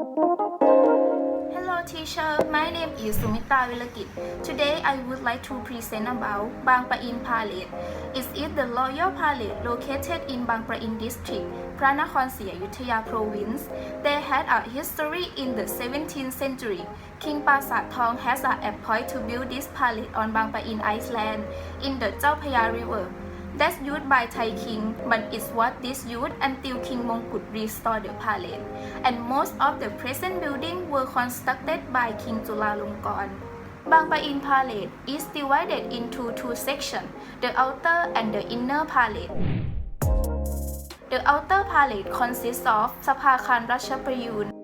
Hello teacher, my name is Sumita Vilagit. Today I would like to present about Bang Pa-in Palace. It is the royal palace located in Bang Pa-in district, Pranakon Sia Ayutthaya province. They had a history in the 17th century. King Pasat Thong has a appoint to build this palace on Bang Pa-in Island in the Chao Phraya River. That's used by Thai king, but it's what this disused until King Mongkut restored the palace. And most of the present buildings were constructed by King Chulalongkorn. Bang Pa-in Palace is divided into two sections, the outer and the inner palace. The outer palace consists of สภ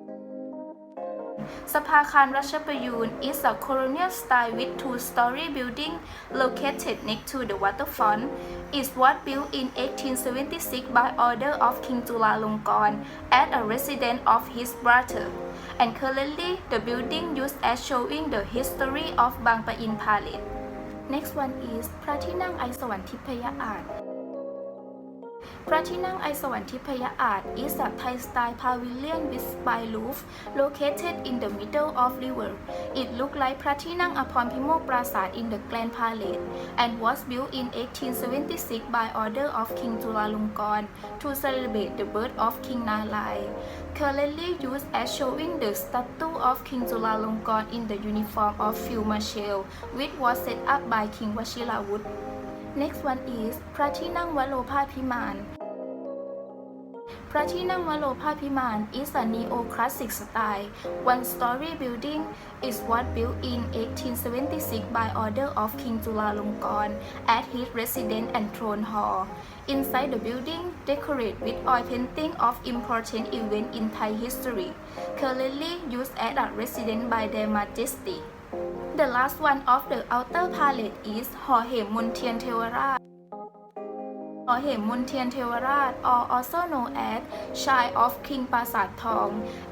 Sapakan Rashapayun is a colonial style with two-story building located next to the waterfront. It was built in 1876 by order of King Chulalongkorn at a residence of his brother. And currently, the building used as showing the history of Bang Pa In Palace. Next one is Pratinang Aisawantipaya พระที่นั่งไอสวรรค์ทิพยอาจ is a Thai style pavilion with spire roof located in the middle of river. It look like พระที่นั่งอภรพิโมกปราสาท in the Grand Palace and was built in 1876 by order of King Chulalongkorn to celebrate the birth of King Nalai. Currently used as showing the statue of King Chulalongkorn in the uniform of Field Marshal, which was set up by King Washirawut. Next one is พระที่นั่งวโรภาพิมาน ระที่นั่งวโรภาพิมาน is a neo-classic style one-story building is was built in 1876 by order of King Chulalongkorn at his residence and throne hall. Inside the building, decorated with oil painting of important event in Thai history, currently used as a residence by their majesty. The last one of the outer palace is หอเห หอเหมมนเทียนเทวราช or also known as Shrine of King ปราสาททอง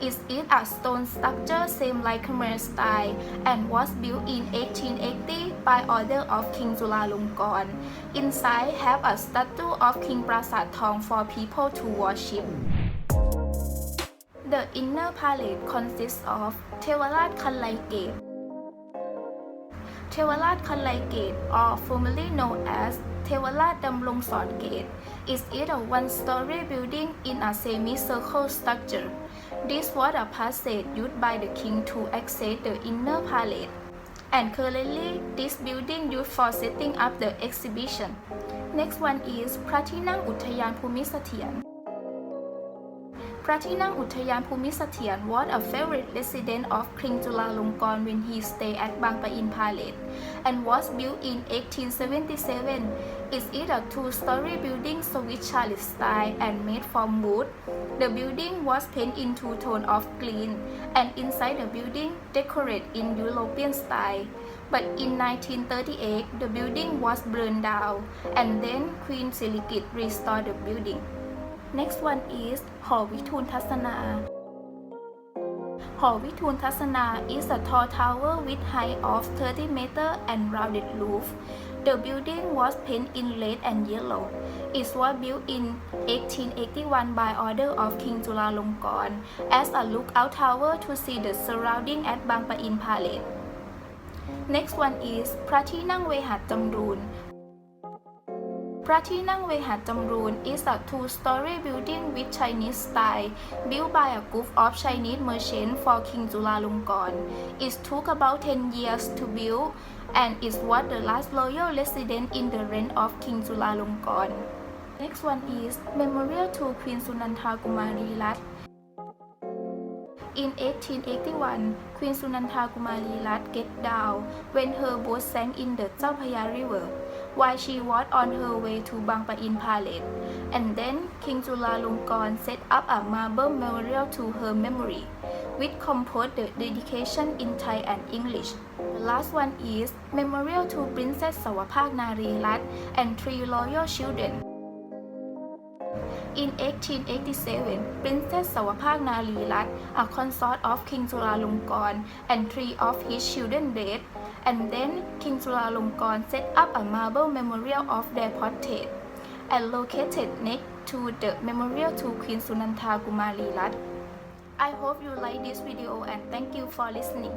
is it a stone structure same like Khmer style and was built in 1880 by order of King Chulalongkorn. Inside have a statue of King ปราสาททอง for people to worship. The inner palace consists of เทว Theravada Kalai Gate, or formerly known as Theravada Damrongson Gate, is it a one-story building in a semicircle structure. This was a passage used by the king to access the inner palace, and currently this building used for setting up the exhibition. Next one is Pratinam Uttayan Pumisatian. Pratina Uttayan was a favorite resident of King Chulalongkorn when he stayed at Bang Pain Palace and was built in 1877. It is a two-story building Swiss Charlotte style and made from wood. The building was painted in two tones of green and inside the building decorated in European style. But in 1938, the building was burned down and then Queen Siligit restored the building. Next one is หอวิทูลทัศนา หอวิทูลทัศนา is a tall tower with height of 30 meter and rounded roof. The building was painted in red and yellow. It was built in 1881 by order of King Chulalongkorn as a lookout tower to see the surrounding at Bang Pa-in Palace. Next one is พระที่นั่งเวหัดจำรูน พระที่นั่งเวหัดจำรูน is a two-story building with Chinese style built by a group of Chinese merchants for King Chulalongkorn. It took about 10 years to build and it was the last royal residence in the reign of King Chulalongkorn. Next one is Memorial to Queen Sunantha Kumari Lat. In 1881, Queen Sunantha Kumari Lat get down when her boat sank in the Chao Phraya River while she was on her way to Bang Pa-in Palace. And then King Chulalongkorn set up a marble memorial to her memory, which composed the dedication in Thai and English. The last one is Memorial to Princess Sawapak Nari Lat and three royal children. In 1887, Princess Sawapak Nari Lat, a consort of King Chulalongkorn, and three of his children died, and then King Chulalongkorn set up a marble memorial of their portrait and located next to the memorial to Queen Sunantha Kumari. I hope you like this video and thank you for listening